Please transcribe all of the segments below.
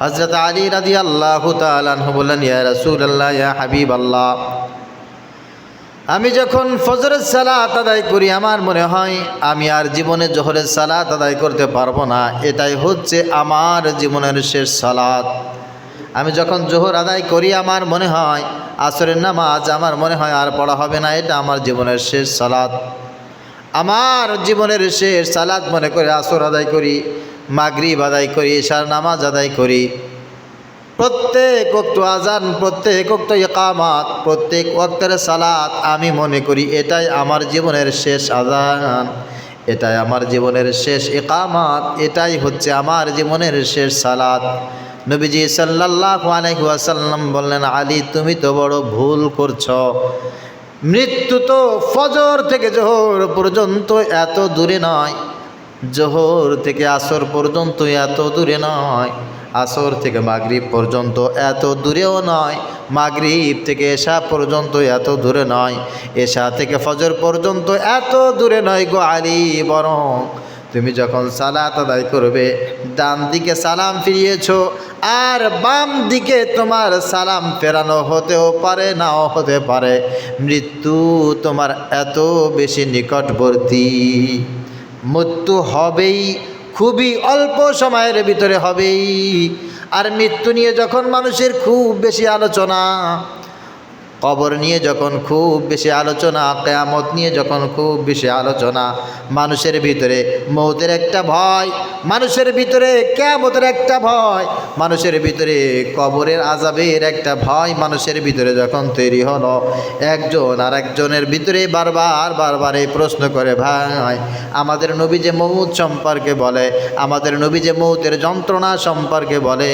হজরত আলী রাদি আল্লাহ তালাহ বললেন, ইয়া রসুল আল্লাহ ইয়া হাবিব আল্লাহ আমি যখন ফজরের সালাত আদায় করি, আমার মনে হয় আমি আর জীবনে জোহরের সালাত আদায় করতে পারব না। এটাই হচ্ছে আমার জীবনের শেষ সালাত। আমি যখন জোহর আদায় করি, আমার মনে হয় আসরের নামাজ আমার মনে হয় আর পড়া হবে না, এটা আমার জীবনের শেষ সালাত। আমার জীবনের শেষ সালাত মনে করে আসর আদায় করি। মাগরিব আদায় করি এশার নামাজ আদায় করি। প্রত্যেক অক্ত আজান প্রত্যেক অক্ত ইকামাত, প্রত্যেক ওক্তের সালাত আমি মনে করি এটাই আমার জীবনের শেষ আজান এটাই আমার জীবনের শেষ ইকামাত, এটাই হচ্ছে আমার জীবনের শেষ সালাত। নবীজি সাল্লাহ আলাইসাল্লাম বললেন, আলী, তুমি তো বড় ভুল করছ। মৃত্যু তো ফজর থেকে জোহর পর্যন্ত এত দূরে নয়। জোহর থেকে আসর পর্যন্ত এত দূরে নয়। আসর থেকে মাগরিব পর্যন্ত এত দূরেও নয়। মাগরিব থেকে এশা পর্যন্ত এত দূরে নয়। এশা থেকে ফজর পর্যন্ত এত দূরে নয় গো আলী, বরং তুমি যখন সালাত আদায় করবে, ডান দিকে সালাম ফিরিয়েছ আর বাম দিকে তোমার সালাম ফেরানো হতেও পারে, নাও হতে পারে। মৃত্যু তোমার এত বেশি নিকটবর্তী। মৃত্যু হবেই, খুবই অল্প সময়ের ভিতরে হবেই। আর মৃত্যু নিয়ে যখন মানুষের খুব বেশি আলোচনা, কবর নিয়ে যখন খুব বেশি আলোচনা, কেয়ামত নিয়ে যখন খুব বেশি আলোচনা, মানুষের ভিতরে মৌতের একটা ভয় মানুষের ভিতরে কেমতের একটা ভয়, মানুষের ভিতরে কবরের আজাবের একটা ভয়, মানুষের ভিতরে যখন তৈরি হলো, একজন আর একজনের ভিতরে বারবার বারবার এই প্রশ্ন করে, ভাই, আমাদের নবী যে মৌত সম্পর্কে বলে, আমাদের নবী যে মৌতের যন্ত্রণা সম্পর্কে বলে,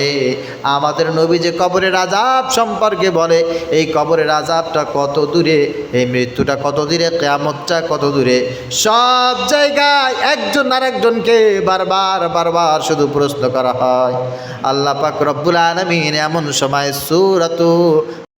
আমাদের নবী যে কবরের আজাব সম্পর্কে বলে, এই কবরের আজাবটা কত দূরে, এই মৃত্যুটা কত দূরে, কেয়ামতটা কত দূরে? সব জায়গায় একজন আর একজনকে বারবার বারবার শুধু প্রশ্ন করা হয়। আল্লাহ পাক রব্বুল আলমিন এমন সময় সুরাতু